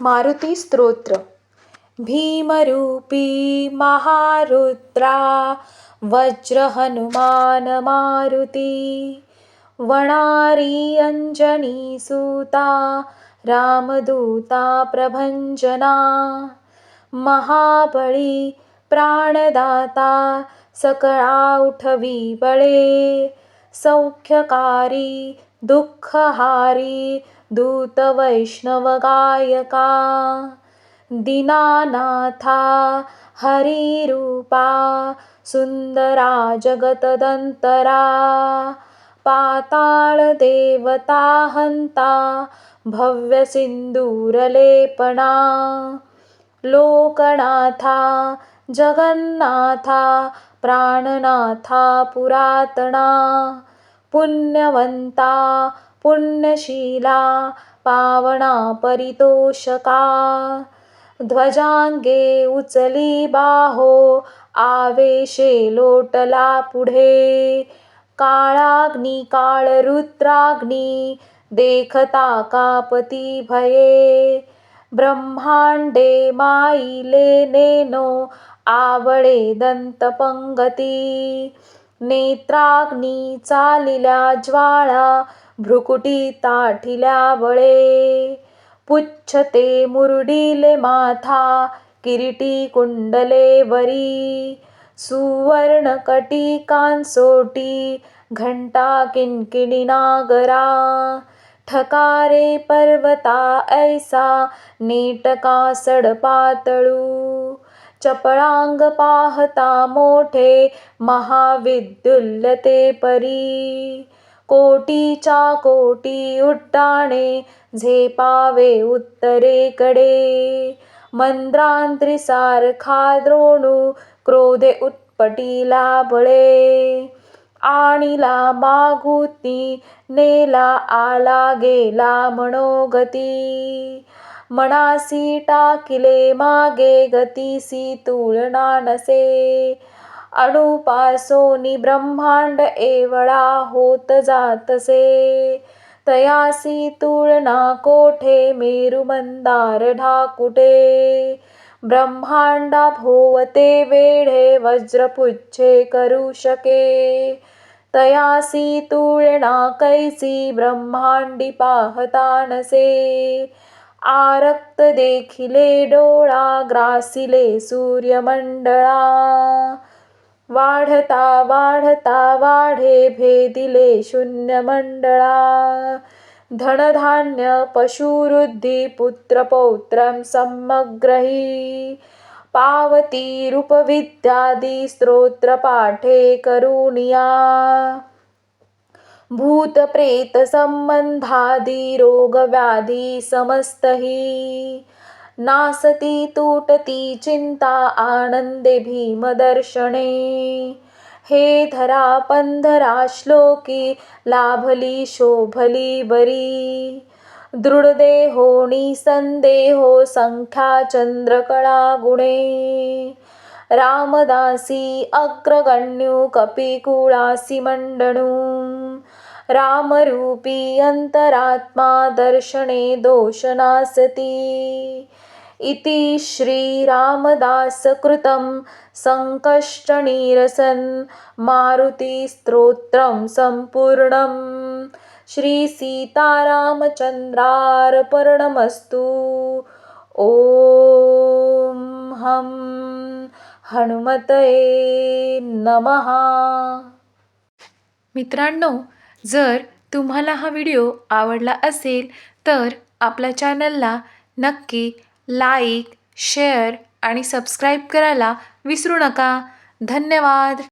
मारुती स्तोत्र. भीमरूपी महारुद्रा वज्र हनुमान मारुती वणारी अंजनी सुता रामदूता प्रभंजना महाबळी प्राणदाता सकळा उठवी बळे सौख्यकारी दुःखहारी दूतवैष्णवगायका दिनानाथा दीनानाथा हरिरूपा सुन्दरा जगतदंतरा पाताळ देवता हंता भव्य सिंदूरलेपणा लोकनाथा जगन्नाथा प्राणनाथा पुरातणा पुण्यवंता पुण्यशीला पावना परितोषका। ध्वजांगे उचली बाहो आवेशे लोटला पुढे। काळाग्नी काळ रुद्राग्नी देखता कापती भये। ब्रह्मांडे माईले नेनो आवळे दंतपंगती। नेत्राग्नी चालिल्या ज्वाळा भ्रुकुटी ताठिल्या बळे. पुच्छते मुरडीले माथा किरीटी कुंडले वरी. सुवर्ण कटी कांसोटी घंटा किणकिणी नागरा. ठकारे पर्वता ऐसा नेटका सडपातळू. चपळांग पाहता मोठे महाविद्युल्यते परी. कोटीच्या कोटी उड्डाणे झेपावे उत्तरेकडे. मंद्रांत्रिसारखा द्रोणू क्रोधे उत्पटीला बळे. आणिला मागुती नेला आला गेला मनोगती. मनासी टाकिले मागे गतीसी तुळना नसे अणुपासोनी ब्रह्मांड एवढा होत जातसे. तयासी तुळना कोठे? मेरुमंदार ढाकुटे ब्रह्मांडा भोवते वेढे वज्रपुच्छे करू शके. तयासी तुळना कैसी? ब्रह्मांडी पाहता नसे आरक्त देखिले डोळा ग्रासिले सूर्यमंडळा. वाढता वाढता वाढे भेदिले शून्यमंडळा. धनधान्य पशुवृद्धी पुत्रपौत्रं समग्रही. पावती रूपविद्यादी स्तोत्रपाठे करुणिया. भूतप्रेत संबंधादी रोगव्याधी समस्तही। नासती तूटती चिंता आनंदे भीमदर्शने। हे धरा पंधरा श्लोकी लाभली शोभली बरी। दृढदेहो संदेहो संख्या चंद्रकळा गुणे। रामदासी अग्रगण्यू कपिकुळासी मंडणू रामरूपी अंतरात्मा दर्शने दोषनासती। इति श्रीरामदासकृतं सङ्कष्टनीरसन् मारुतिस्तोत्रं सम्पूर्णं श्रीसीतारामचन्द्रार्पणमस्तु ॐ हं। हनुमतये नमः. मित्रांनो जर तुम्हाला हा व्हिडिओ आवडला असेल तर आपल्या चॅनलला नक्की लाईक शेअर आणि सबस्क्राईब करायला विसरू नका. धन्यवाद.